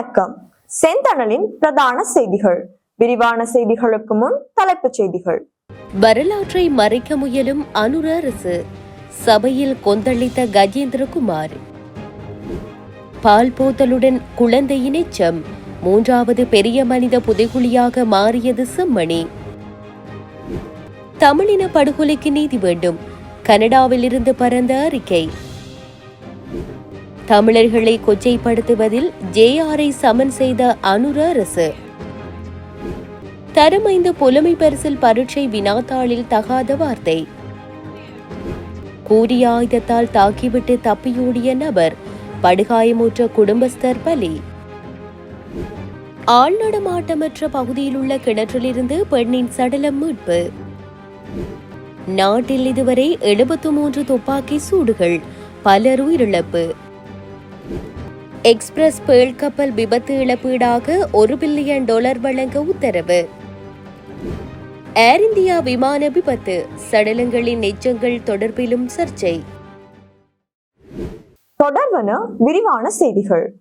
வணக்கம். செந்தணலின் பிரதான செய்திகள். விரிவான செய்திகளுக்கு முன் தலைப்புச் செய்திகள். வரலாற்றை மறைக்க முயலும் அனுர அரசு. சபையில் கொந்தளித்த கஜேந்திரகுமார். பால் போத்தலுடன் குழந்தையின் எச்சம் மூன்றாவது பெரிய மனித புதைகுழியாக மாறியது செம்மணி. தமிழின படுகொலைக்கு நீதி வேண்டும். கனடாவில் இருந்து பறந்த அறிக்கை. தமிழர்களை கொச்சைப்படுத்துவதில் ஜேஆரை சமன் செய்த அனுர அரசு. தரமைந்த புலமை பரிசில் பரீட்சை வினாத்தாளில் தகாத வார்த்தை. கூறிய ஆயுதத்தால் தாக்கிவிட்டு தப்பியோடிய நபர் படுகாயமுற்ற குடும்பஸ்தர் பலி. ஆள் நடமாட்டமற்ற பகுதியில் உள்ள கிணற்றிலிருந்து பெண்ணின் சடலம் மீட்பு. நாட்டில் இதுவரை எழுபத்து மூன்று துப்பாக்கி சூடுகள் பலர் உயிரிழப்பு. எக்ஸ்பிரஸ் பேள் கப்பல் விபத்து இழப்பீடாக ஒரு பில்லியன் டாலர் வழங்க உத்தரவு. ஏர் இந்தியா விமான விபத்து சடலங்களின் எச்சங்கள் தொடர்பிலும் சர்ச்சை. தொடர்வன விரிவான செய்திகள்.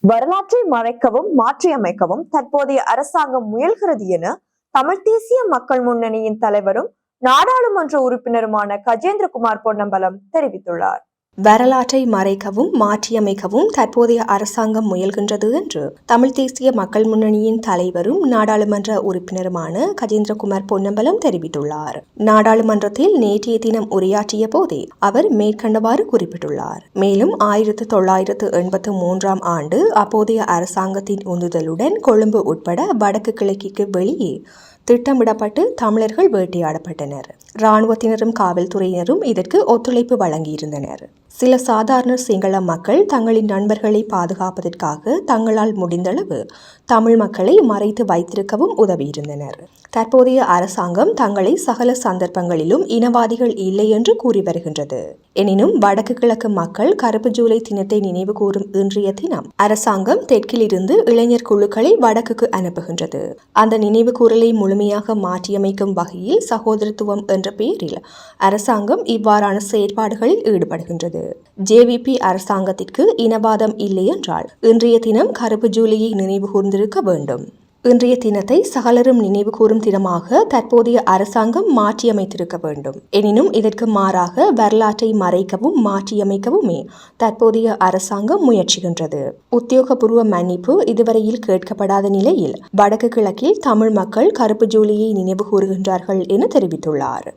வரலாற்றை மறைக்கவும் மாற்றியமைக்கவும் தற்போதைய அரசாங்கம் முயல்கிறது என தமிழ் தேசிய மக்கள் முன்னணியின் தலைவரும் நாடாளுமன்ற உறுப்பினருமான கஜேந்திரகுமார் பொன்னம்பலம் தெரிவித்துள்ளார். வரலாற்றை மறைக்கவும் மாற்றியமைக்கவும் தற்போதைய அரசாங்கம் முயல்கின்றது என்று தமிழ் தேசிய மக்கள் முன்னணியின் தலைவரும் நாடாளுமன்ற உறுப்பினருமான கஜேந்திரகுமார் பொன்னம்பலம் தெரிவித்துள்ளார். நாடாளுமன்றத்தில் நேற்றைய தினம் உரையாற்றிய போதே அவர் மேற்கண்டவாறு குறிப்பிட்டுள்ளார். மேலும் ஆயிரத்து தொள்ளாயிரத்து எண்பத்து மூன்றாம் ஆண்டு அப்போதைய அரசாங்கத்தின் உந்துதலுடன் கொழும்பு உட்பட வடக்கு கிழக்கிற்கு வெளியே திட்டமிடப்பட்டு தமிழர்கள் வேட்டையாடப்பட்டனர். இராணுவத்தினரும் காவல்துறையினரும் இதற்கு ஒத்துழைப்பு வழங்கியிருந்தனர். சில சாதாரண சிங்கள மக்கள் தங்களின் நண்பர்களை பாதுகாப்பதற்காக தங்களால் முடிந்தளவு தமிழ் மக்களை மறைத்து வைத்திருக்கவும் உதவியிருந்தனர். தற்போதைய அரசாங்கம் தங்களை சகல சந்தர்ப்பங்களிலும் இனவாதிகள் இல்லை என்று கூறி வருகின்றது. எனினும் வடக்கு கிழக்கு மக்கள் கருப்பு ஜூலை தினத்தை நினைவு கூறும் இன்றைய தினம் அரசாங்கம் தெற்கிலிருந்து இளைஞர் குழுக்களை வடக்குக்கு அனுப்புகின்றது. அந்த நினைவு கூறலை முழுமையாக மாற்றியமைக்கும் வகையில் சகோதரத்துவம் என்ற பெயரில் அரசாங்கம் இவ்வாறான செயற்பாடுகளில் ஈடுபடுகின்றது. ஜேவிபி அரசாங்கத்திற்கு இனவாதம் இல்லை என்றால் இன்றைய தினம் கருப்பு ஜூலியை நினைவு கூர்ந்திருக்க வேண்டும். இன்றைய தினத்தை சகலரும் நினைவு கூறும் தினமாக தற்போதைய அரசாங்கம் மாற்றியமைத்திருக்க வேண்டும். எனினும் இதற்கு மாறாக வரலாற்றை மறைக்கவும் மாற்றியமைக்கவுமே தற்போதைய அரசாங்கம் முயற்சிகின்றது. உத்தியோகபூர்வ மன்னிப்பு இதுவரையில் கேட்கப்படாத நிலையில் வடக்கு கிழக்கில் தமிழ் மக்கள் கருப்பு ஜூலியை நினைவு கூறுகின்றார்கள் என தெரிவித்துள்ளார்.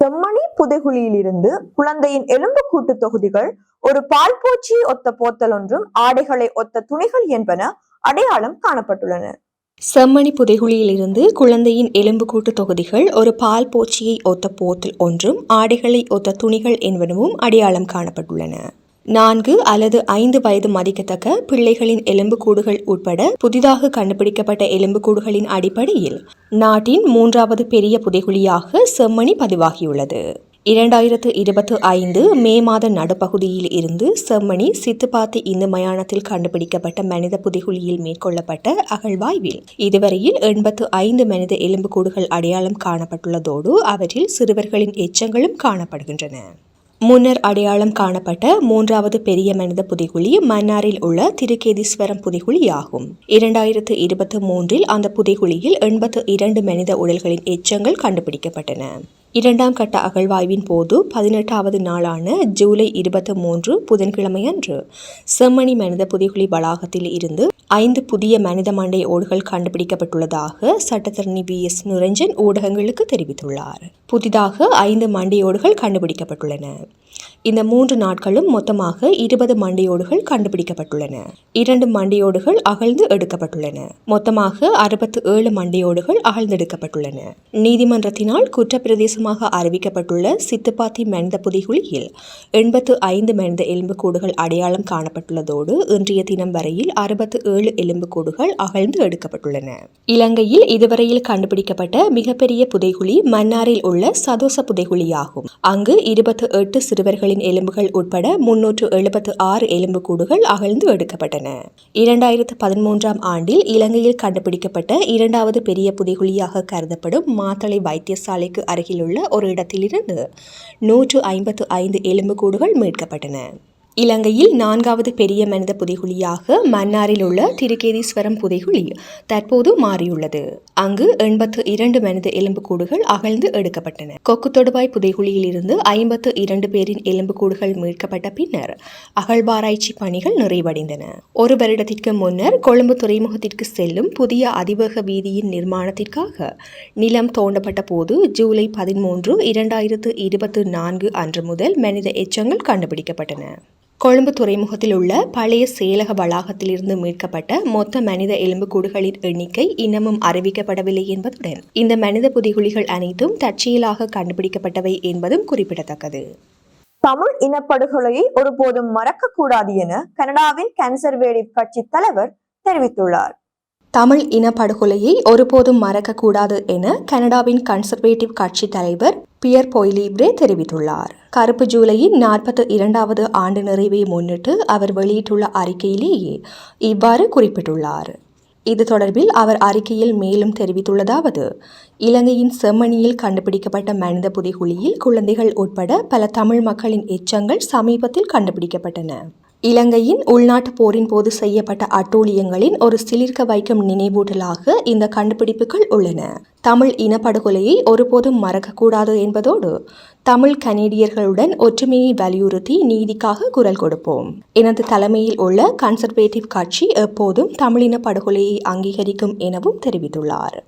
செம்மணி புதைகுழியிலிருந்து குழந்தையின் எலும்பு கூட்டு தொகுதிகள் ஒரு பால் பூச்சி ஒத்த போத்தல் ஒன்றும் ஆடைகளை ஒத்த துணிகள் என்பன அடையாளம் காணப்பட்டுள்ளன. செம்மணி புதைகுழியிலிருந்து குழந்தையின் எலும்புக்கூட்டு தொகுதிகள் ஒரு பால் போச்சியை ஒத்த போத்தல் ஒன்றும் ஆடைகளை ஒத்த துணிகள் என்பனவும் அடையாளம் காணப்பட்டுள்ளன. நான்கு அல்லது ஐந்து வயது மதிக்கத்தக்க பிள்ளைகளின் எலும்புக்கூடுகள் உட்பட புதிதாக கண்டுபிடிக்கப்பட்ட எலும்புக்கூடுகளின் அடிப்படையில் நாட்டின் மூன்றாவது பெரிய புதைகுழியாக செம்மணி பதிவாகியுள்ளது. இரண்டாயிரத்து இருபத்து ஐந்து மே மாத நடுப்பகுதியில் இருந்து செம்மணி சித்துப்பாத்தி இந்து மயானத்தில் கண்டுபிடிக்கப்பட்ட மனித புதைகுழியில் மேற்கொள்ளப்பட்ட அகழ்வாய்வில். இதுவரையில் எண்பத்து ஐந்து மனித எலும்புக்கூடுகள் அடையாளம் காணப்பட்டுள்ளதோடு அவற்றில் சிறுவர்களின் எச்சங்களும் காணப்படுகின்றன. முன்னர் அடையாளம் காணப்பட்ட மூன்றாவது பெரிய மனித புதைகுழி மன்னாரில் உள்ள திருக்கேதீஸ்வரம் புதைகுழி ஆகும் இரண்டாயிரத்து இருபத்தி மூன்றில் அந்த புதைகுழியில் எண்பத்து இரண்டு மனித உடல்களின் எச்சங்கள் கண்டுபிடிக்கப்பட்டன. இரண்டாம் கட்ட அகழ்வாய்வின் போது பதினெட்டாவது நாளான ஜூலை இருபத்தி மூன்று புதன்கிழமையன்று செம்மணி மனித புதைகுழி வளாகத்தில் இருந்து ஐந்து புதிய மனித மண்டை ஓடுகள் கண்டுபிடிக்கப்பட்டுள்ளதாக சட்டத்தரணி வி எஸ். நுரஞ்சன் ஊடகங்களுக்கு தெரிவித்துள்ளார். புதிதாக ஐந்து மண்டையோடுகள் கண்டுபிடிக்கப்பட்டுள்ளன. இந்த மூன்று நாட்களும் மொத்தமாக இருபது மண்டையோடுகள் கண்டுபிடிக்கப்பட்டுள்ளன. இரண்டு மண்டையோடுகள் அகழ்ந்து எடுக்கப்பட்டுள்ளன. மொத்தமாக அறுபத்து ஏழு மண்டையோடுகள் அகழ்ந்தெடுக்கப்பட்டுள்ளன. நீதிமன்றத்தினால் குற்றப்பிரதேசமாக அறிவிக்கப்பட்டுள்ள சித்துப்பாத்தி மனித புதைகுழியில் எண்பத்து ஐந்து மனித எலும்புக்கூடுகள் அடையாளம் காணப்பட்டுள்ளதோடு இன்றைய தினம் வரையில் அறுபத்து ஏழு எலும்புக்கூடுகள் அகழ்ந்து எடுக்கப்பட்டுள்ளன. இலங்கையில் இதுவரையில் கண்டுபிடிக்கப்பட்ட மிகப்பெரிய புதைகுழி மன்னாரில் உள்ள சதோச புதைகுழியாகும். அங்கு இருபத்து எட்டு சிறுவர்களின் எலும்புகள் உட்பட முன்னூற்று எழுபத்து ஆறு எலும்புக்கூடுகள் அகழ்ந்து எடுக்கப்பட்டன. இரண்டாயிரத்து பதிமூன்றாம் ஆண்டில் இலங்கையில் கண்டுபிடிக்கப்பட்ட இரண்டாவது பெரிய புதைகுழியாக கருதப்படும் மாத்தளை வைத்தியசாலைக்கு அருகிலுள்ள ஒரு இடத்திலிருந்து நூற்று ஐம்பத்து ஐந்து எலும்புக்கூடுகள் மீட்கப்பட்டன. இலங்கையில் நான்காவது பெரிய மனித புதைகுழியாக மன்னாரில் உள்ள திருக்கேதீஸ்வரம் புதைகுழி தற்போது மாறியுள்ளது. அங்கு எண்பத்து இரண்டு மனித எலும்புக்கூடுகள் அகழ்ந்து எடுக்கப்பட்டன. கொக்கு தொடுவாய் புதைகுழியில் இருந்து ஐம்பத்து இரண்டு பேரின் எலும்புக்கூடுகள் மீட்கப்பட்ட பின்னர் அகழ்வாராய்ச்சி பணிகள் நிறைவடைந்தன. ஒரு வருடத்திற்கு முன்னர் கொழும்பு துறைமுகத்திற்கு செல்லும் புதிய அதிவேக வீதியின் நிர்மாணத்திற்காக நிலம் தோண்டப்பட்ட போது ஜூலை பதிமூன்று இரண்டாயிரத்து இருபத்து நான்கு அன்று முதல் மனித எச்சங்கள் கண்டுபிடிக்கப்பட்டன. கொழும்பு துறைமுகத்தில் உள்ள பழைய செயலக வளாகத்திலிருந்து மீட்கப்பட்ட மொத்த மனித எலும்புக்கூடுகளின் எண்ணிக்கை இன்னமும் அறிவிக்கப்படவில்லை என்பதுடன் இந்த மனித புதைகுழிகள் அனைத்தும் தற்செயலாக கண்டுபிடிக்கப்பட்டவை என்பதும் குறிப்பிடத்தக்கது. தமிழ் இனப்படுகொலையை ஒருபோதும் மறக்க கூடாது என கனடாவின் கன்சர்வேட்டிவ் கட்சி தலைவர் தெரிவித்துள்ளார். தமிழ் இனப்படுகொலையை ஒருபோதும் மறக்கக்கூடாது என கனடாவின் கன்சர்வேட்டிவ் கட்சி தலைவர் பியர் பொய்லீப்ரே தெரிவித்துள்ளார். கருப்பு ஜூலையின் நாற்பத்தி இரண்டாவது ஆண்டு நிறைவை முன்னிட்டு அவர் வெளியிட்டுள்ள அறிக்கையிலேயே இவ்வாறு குறிப்பிட்டுள்ளார். இது தொடர்பில் அவர் அறிக்கையில் மேலும் தெரிவித்துள்ளதாவது இலங்கையின் செம்மணியில் கண்டுபிடிக்கப்பட்ட மனித புதைகுழியில் குழந்தைகள் உட்பட பல தமிழ் மக்களின் எச்சங்கள் சமீபத்தில் கண்டுபிடிக்கப்பட்டன. இலங்கையின் உள்நாட்டு போரின் போது செய்யப்பட்ட அட்டூழியங்களின் ஒரு சிலிர்க்க வைக்கும் நினைவூட்டலாக இந்த கண்டுபிடிப்புகள் உள்ளன. தமிழ் இனப்படுகொலையை ஒருபோதும் மறக்கக்கூடாது என்பதோடு தமிழ் கனேடியர்களுடன் ஒற்றுமையை வலியுறுத்தி நீதிக்காக குரல் கொடுப்போம். எனது தலைமையில் உள்ள கன்சர்வேட்டிவ் கட்சி எப்போதும் தமிழின படுகொலையை அங்கீகரிக்கும் எனவும் தெரிவித்துள்ளார்.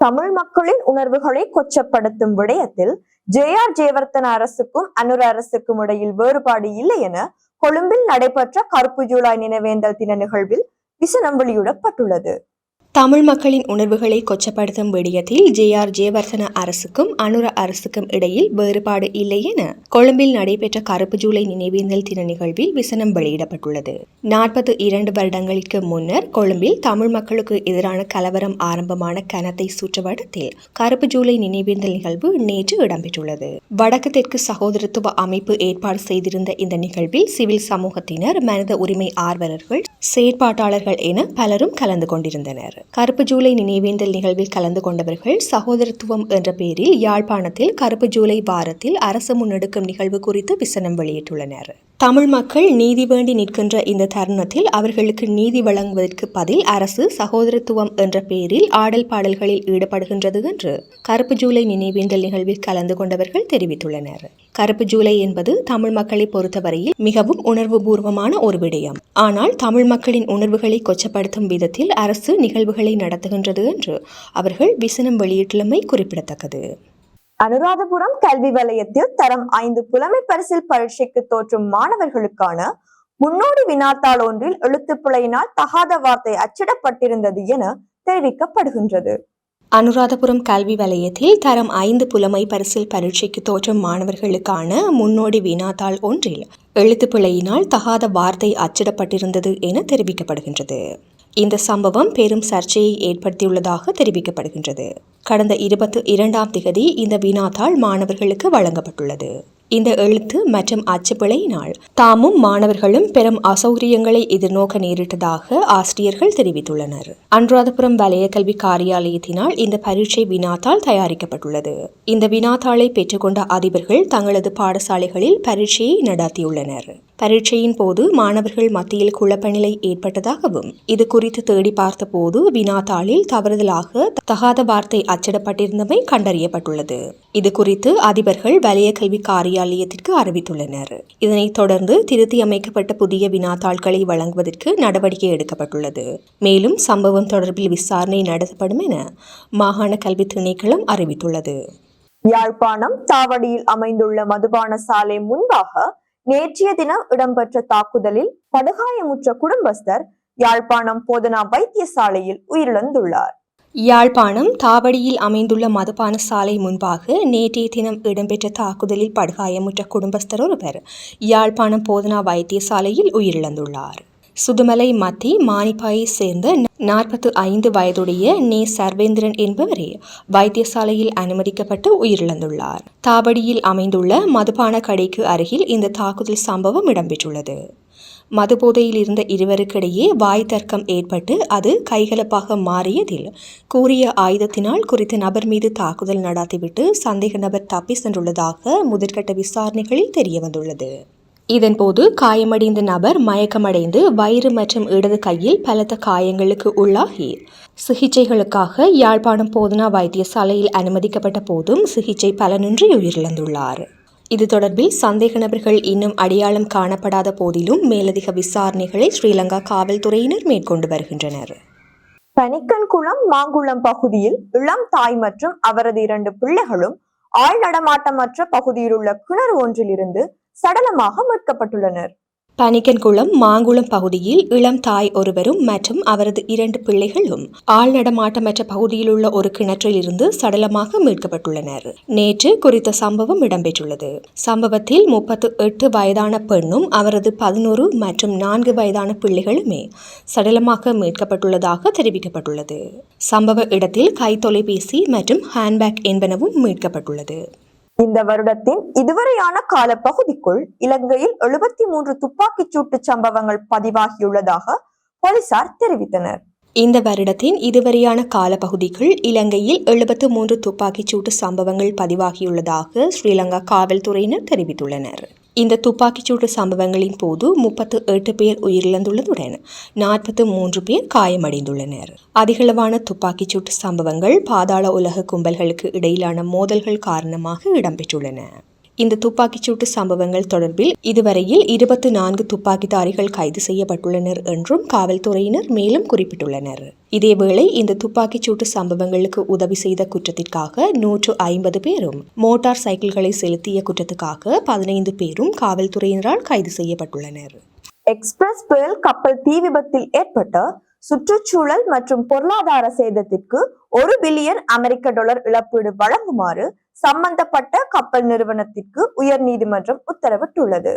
தமிழ் மக்களின் உணர்வுகளை கொச்சப்படுத்தும் விடயத்தில் ஜே ஆர் ஜெயவர்த்தன அரசுக்கும் அனுர அரசுக்கும் இடையில் வேறுபாடு இல்லை என கொழும்பில் நடைபெற்ற கருப்பு ஜூலை நினைவேந்தல் தின நிகழ்வில் விசனம் வெளியிடப்பட்டுள்ளது. தமிழ் மக்களின் உணர்வுகளை கொச்சப்படுத்தும் விடயத்தில் ஜே ஆர் ஜெயவர்தன அரசுக்கும் அனுர அரசுக்கும் இடையில் வேறுபாடு இல்லை என கொழும்பில் நடைபெற்ற கருப்பு ஜூலை நினைவேந்தல் தின நிகழ்வில் விசனம் வெளியிடப்பட்டுள்ளது. நாற்பத்தி இரண்டு வருடங்களுக்கு முன்னர் கொழும்பில் தமிழ் மக்களுக்கு எதிரான கலவரம் ஆரம்பமான கனத்தை சுற்றுவட்டத்தில் கருப்பு ஜூலை நினைவேந்தல் நிகழ்வு நேற்று இடம்பெற்றுள்ளது. வடக்கு தெற்கு சகோதரத்துவ அமைப்பு ஏற்பாடு செய்திருந்த இந்த நிகழ்வில் சிவில் சமூகத்தினர் மனித உரிமை ஆர்வலர்கள் செயற்பாட்டாளர்கள் என பலரும் கலந்து கொண்டிருந்தனர். கருப்பு ஜூலை நினைவேந்தல் நிகழ்வில் கலந்து கொண்டவர்கள் சகோதரத்துவம் என்ற பெயரில் யாழ்ப்பாணத்தில் கருப்பு ஜூலை வாரத்தில் அரசு முன்னெடுக்கும் நிகழ்வு குறித்து விசனம் வெளியிட்டுள்ளனர். தமிழ் மக்கள் நீதி வேண்டி நிற்கின்ற இந்த தருணத்தில் அவர்களுக்கு நீதி வழங்குவதற்கு பதில் அரசு சகோதரத்துவம் என்ற பெயரில் ஆடல் பாடல்களில் ஈடுபடுகின்றது என்று கருப்பு ஜூலை நினைவேந்தல் நிகழ்வில் கலந்து கொண்டவர்கள் தெரிவித்துள்ளனர். கருப்பு ஜூலை என்பது தமிழ் மக்களை பொறுத்தவரையில் மிகவும் உணர்வுபூர்வமான ஒரு விடயம். ஆனால் தமிழ் மக்களின் உணர்வுகளை கொச்சப்படுத்தும் விதத்தில் அரசு நிகழ்வுகளை நடத்துகின்றது என்று அவர்கள் விசனம் வெளியிட்டுள்ளமை குறிப்பிடத்தக்கது. அனுராதபுரம் கல்வி வலயத்தில் தரம் ஐந்து புலமை பரிசில் பரீட்சைக்கு தோற்றும் மாணவர்களுக்கான முன்னோடி வினாத்தாள் ஒன்றில் எழுத்துப்பிழையினால் தகாத வார்த்தை அச்சிடப்பட்டிருந்தது என தெரிவிக்கப்படுகின்றது. அனுராதபுரம் கல்வி வலயத்தில் தரம் ஐந்து புலமை பரிசில் பரீட்சைக்கு தோற்றும் மாணவர்களுக்கான முன்னோடி வினாத்தாள் ஒன்றில் எழுத்து பிழையினால் தகாத வார்த்தை அச்சிடப்பட்டிருந்தது என தெரிவிக்கப்படுகின்றது. இந்த சம்பவம் பெரும் சர்ச்சையை ஏற்படுத்தியுள்ளதாக தெரிவிக்கப்படுகின்றது. கடந்த இருபத்தி இரண்டாம் திகதி இந்த வினாத்தாள் மாணவர்களுக்கு வழங்கப்பட்டுள்ளது. இந்த எழுத்து மற்றும் அச்சுப்பிழையினால் தாமும் மாணவர்களும் பெரும் அசௌகரியங்களை எதிர்நோக்க நேரிட்டதாக ஆசிரியர்கள் தெரிவித்துள்ளனர். அனுராதபுரம் வலய கல்வி காரியாலயத்தினால் இந்த பரீட்சை வினாத்தாள் தயாரிக்கப்பட்டுள்ளது. இந்த வினாத்தாளை பெற்றுக்கொண்ட அதிபர்கள் தங்களது பாடசாலைகளில் பரீட்சையை நடாத்தியுள்ளனர். பரீட்சையின் போது மாணவர்கள் மத்தியில் குழப்பநிலை ஏற்பட்டதாகவும் இது குறித்து தேடி பார்த்தபோது வினாத்தாளில் தவறுதலாக தகாத வார்த்தை அச்சிடப்பட்டிருந்தமை கண்டறியப்பட்டுள்ளது. இது குறித்து அதிபர்கள் வலய கல்வி காரியாலயத்திற்கு அறிவித்துள்ளனர். இதனைத் தொடர்ந்து திருத்தி அமைக்கப்பட்ட புதிய வினாத்தாள்களை வழங்குவதற்கு நடவடிக்கை எடுக்கப்பட்டுள்ளது. மேலும் சம்பவம் தொடர்பில் விசாரணை நடத்தப்படும் என மாகாண கல்வி திணைக்களம் அறிவித்துள்ளது. யாழ்ப்பாணம் தாவடியில் அமைந்துள்ள மதுபான சாலை முன்பாக நேற்றைய தினம் இடம்பெற்ற தாக்குதலில் படுகாயமுற்ற குடும்பஸ்தர் யாழ்ப்பாணம் போதனா வைத்தியசாலையில் உயிரிழந்துள்ளார். யாழ்ப்பாணம் தாவடியில் அமைந்துள்ள மதுபான சாலை முன்பாக நேற்றைய தினம் இடம்பெற்ற தாக்குதலில் படுகாயமுற்ற குடும்பஸ்தர் ஒருவர் யாழ்ப்பாணம் போதனா வைத்தியசாலையில் உயிரிழந்துள்ளார். சுதுமலை மத்தி மானிப்பாயை சேர்ந்த நாற்பத்து ஐந்து வயதுடைய நே. சர்வேந்திரன் என்பவரே வைத்தியசாலையில் அனுமதிக்கப்பட்டு உயிரிழந்துள்ளார். தாவடியில் அமைந்துள்ள மதுபான கடைக்கு அருகில் இந்த தாக்குதல் சம்பவம் இடம்பெற்றுள்ளது. மதுபோதையில் இருந்த இருவருக்கிடையே வாய் தர்க்கம் ஏற்பட்டு அது கைகலப்பாக மாறியதில் கூறிய ஆயுதத்தினால் குறித்த நபர் மீது தாக்குதல் நடாத்திவிட்டு சந்தேக நபர் தப்பி சென்றுள்ளதாக முதற்கட்ட விசாரணைகளில் தெரியவந்துள்ளது. இதன்போது காயமடைந்த நபர் மயக்கமடைந்து வயிறு மற்றும் இடது கையில் பலத்த காயங்களுக்கு உள்ளாகி. சிகிச்சைகளுக்காக யாழ்ப்பாணம் போதனா வைத்தியசாலையில் அனுமதிக்கப்பட்ட போதும் சிகிச்சை பலனின்றி உயிரிழந்துள்ளார். இது தொடர்பில் சந்தேக நபர்கள் இன்னும் அடையாளம் காணப்படாத போதிலும் மேலதிக விசாரணைகளை ஸ்ரீலங்கா காவல்துறையினர் மேற்கொண்டு வருகின்றனர். பனிக்கன்குளம் மாங்குளம் பகுதியில் இளம் தாய் மற்றும் அவரது இரண்டு பிள்ளைகளும் ஆள் நடமாட்டமற்ற பகுதியில் உள்ள கிணறு ஒன்றிலிருந்து சடலமாக மீட்கப்பட்டுள்ளனர். பனிக்கன்குளம் மாங்குளம் பகுதியில் இளம் தாய் ஒருவரும் மற்றும் அவரது இரண்டு பிள்ளைகளும் ஆள் நடமாட்டமற்ற பகுதியில் உள்ள ஒரு கிணற்றில் இருந்து சடலமாக மீட்கப்பட்டுள்ளனர். நேற்று குறித்த சம்பவம் இடம்பெற்றுள்ளது. சம்பவத்தில் முப்பத்து எட்டு வயதான பெண்ணும் அவரது பதினோரு மற்றும் நான்கு வயதான பிள்ளைகளுமே சடலமாக மீட்கப்பட்டுள்ளதாக தெரிவிக்கப்பட்டுள்ளது. சம்பவ இடத்தில் கைத்தொலைபேசி மற்றும் ஹேண்ட்பேக் என்பனவும் மீட்கப்பட்டுள்ளது. இந்த வருடத்தின் இதுவரையான கால பகுதிக்குள் இலங்கையில் எழுபத்தி மூன்று துப்பாக்கிச் சூட்டு சம்பவங்கள் பதிவாகியுள்ளதாக போலீசார் தெரிவித்தனர். இந்த வருடத்தின் இதுவரையான காலப்பகுதிக்குள் இலங்கையில் எழுபத்து மூன்று துப்பாக்கிச் சூட்டு சம்பவங்கள் பதிவாகியுள்ளதாக ஸ்ரீலங்கா காவல்துறையினர் தெரிவித்துள்ளனர். இந்த துப்பாக்கிச்சூடு சம்பவங்களின் போது முப்பத்து எட்டு பேர் உயிரிழந்துள்ளதுடன் நாற்பத்து மூன்று பேர் காயமடைந்துள்ளனர். அதிகளவான துப்பாக்கிச்சூட்டு சம்பவங்கள் பாதாள உலக கும்பல்களுக்கு இடையிலான மோதல்கள் காரணமாக இடம்பெற்றுள்ளன. இந்த துப்பாக்கிச்சூட்டு சம்பவங்கள் தொடர்பில் இதுவரையில் இருபத்து நான்கு துப்பாக்கிதாரிகள் கைது செய்யப்பட்டுள்ளனர் என்றும் காவல்துறையினர் மேலும் குறிப்பிட்டுள்ளனர். இதேவேளை இந்த துப்பாக்கிச்சூட்டு சம்பவங்களுக்கு உதவி செய்த குற்றத்திற்காக நூற்று ஐம்பது பேரும் மோட்டார் சைக்கிள்களை செலுத்திய குற்றத்துக்காக பதினைந்து பேரும் காவல்துறையினரால் கைது செய்யப்பட்டுள்ளனர். எக்ஸ்பிரஸ் புயல் கப்பல் தீ விபத்தில் ஏற்பட்ட சுற்றுச்சூழல் மற்றும் பொருளாதார சேதத்திற்கு ஒரு பில்லியன் அமெரிக்க டாலர் இழப்பீடு வழங்குமாறு சம்பந்தப்பட்ட கப்பல் நிறுவனத்திற்கு உயர் நீதிமன்றம் உத்தரவிட்டுள்ளது.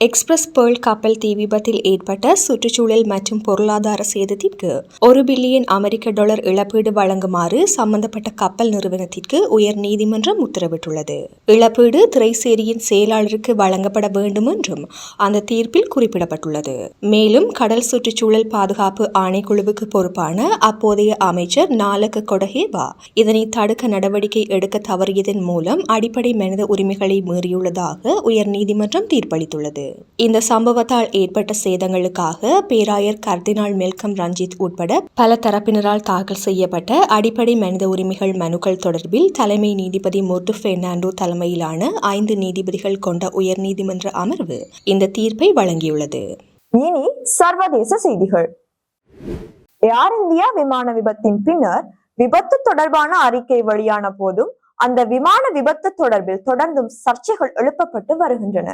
எக்ஸ்பிரஸ் பேர்ல் கப்பல் தீ விபத்தில் ஏற்பட்ட சுற்றுச்சூழல் மற்றும் பொருளாதார சேதத்திற்கு ஒரு பில்லியன் அமெரிக்க டாலர் இழப்பீடு வழங்குமாறு சம்பந்தப்பட்ட கப்பல் நிறுவனத்திற்கு உயர் நீதிமன்றம் உத்தரவிட்டுள்ளது. இழப்பீடு திரைசேரியின் செயலாளருக்கு வழங்கப்பட வேண்டும் என்றும் அந்த தீர்ப்பில் குறிப்பிடப்பட்டுள்ளது. மேலும் கடல் சுற்றுச்சூழல் பாதுகாப்பு ஆணைக்குழுவுக்கு பொறுப்பான அப்போதைய அமைச்சர் நாலக கொடஹேவா இதனை தடுக்க நடவடிக்கை எடுக்க தவறியதன் மூலம் அடிப்படை மனித உரிமைகளை மீறியுள்ளதாக உயர் நீதிமன்றம் தீர்ப்பளித்துள்ளது. இந்த சம்பவத்தால் ஏற்பட்ட சேதங்களுக்காக பேராயர் கர்தினால் மெல்கம் ரஞ்சித் உட்பட பல தரப்பினரால் தாக்கல் செய்யப்பட்ட அடிப்படை மனித உரிமைகள் மனுக்கள் தொடர்பில் தலைமை நீதிபதி மொர்டு பெர்னாண்டோ தலைமையிலான ஐந்து நீதிபதிகள் கொண்ட உயர்நீதிமன்ற அமர்வு இந்த தீர்ப்பை வழங்கியுள்ளது. இனி சர்வதேச செய்திகள். ஏர் இந்தியா விமான விபத்தின் பின்னர் விபத்து தொடர்பான அறிக்கை வெளியான போதும் அந்த விமான விபத்து தொடர்பில் தொடர்ந்தும் சர்ச்சைகள் எழுப்பப்பட்டு வருகின்றன.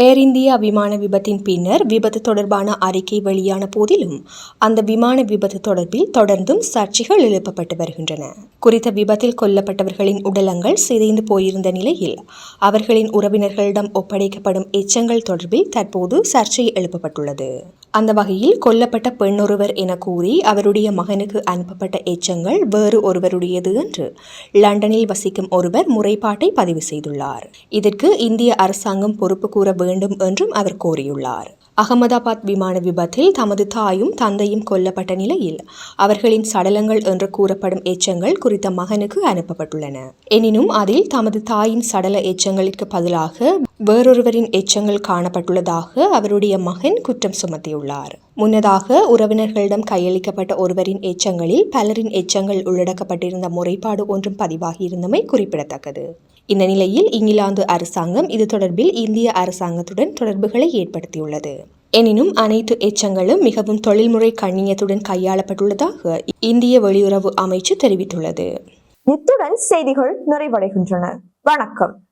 ஏர் இந்தியா விமான விபத்தின் பின்னர் விபத்து தொடர்பான அறிக்கை வெளியான போதிலும் அந்த விமான விபத்து தொடர்பில் தொடர்ந்தும் சர்ச்சைகள் எழுப்பப்பட்டு வருகின்றன. குறித்த விபத்தில் கொல்லப்பட்டவர்களின் உடலங்கள் சிதைந்து போயிருந்த நிலையில் அவர்களின் உறவினர்களிடம் ஒப்படைக்கப்படும் எச்சங்கள் தொடர்பில் தற்போது சர்ச்சை எழுப்பப்பட்டுள்ளது. அந்த வகையில் கொல்லப்பட்ட பெண்ணொருவர் என கூறி அவருடைய மகனுக்கு அனுப்பப்பட்ட எச்சங்கள் வேறு ஒருவருடையது என்று லண்டனில் வசிக்கும் ஒருவர் முறைப்பாட்டை பதிவு செய்துள்ளார். இதற்கு இந்திய அரசாங்கம் பொறுப்பு கூற வேண்டும் என்றும் அவர் கோரியுள்ளார். அகமதாபாத் விமான விபத்தில் தமது தாயும் தந்தையும் கொல்லப்பட்ட நிலையில் அவர்களின் சடலங்கள் என்று கூறப்படும் எச்சங்கள் குறித்த மகனுக்கு அனுப்பப்பட்டுள்ளன. எனினும் அதில் தமது தாயின் சடல எச்சங்களுக்கு பதிலாக வேறொருவரின் எச்சங்கள் காணப்பட்டுள்ளதாக அவருடைய மகன் குற்றம் சுமத்தியுள்ளார். முன்னதாக உறவினர்களிடம் கையளிக்கப்பட்ட ஒருவரின் எச்சங்களில் பலரின் எச்சங்கள் உள்ளடக்கப்பட்டிருந்த முறைப்பாடு ஒன்றும் பதிவாகியிருந்தமை குறிப்பிடத்தக்கது. இந்த நிலையில் இங்கிலாந்து அரசாங்கம் இது தொடர்பில் இந்திய அரசாங்கத்துடன் தொடர்புகளை ஏற்படுத்தியுள்ளது. எனினும் அனைத்து எச்சங்களும் மிகவும் தொழில்முறை கண்ணியத்துடன் கையாளப்பட்டுள்ளதாக இந்திய வெளியுறவு அமைச்சு தெரிவித்துள்ளது. இத்துடன் செய்திகள் நிறைவடைகின்றன. வணக்கம்.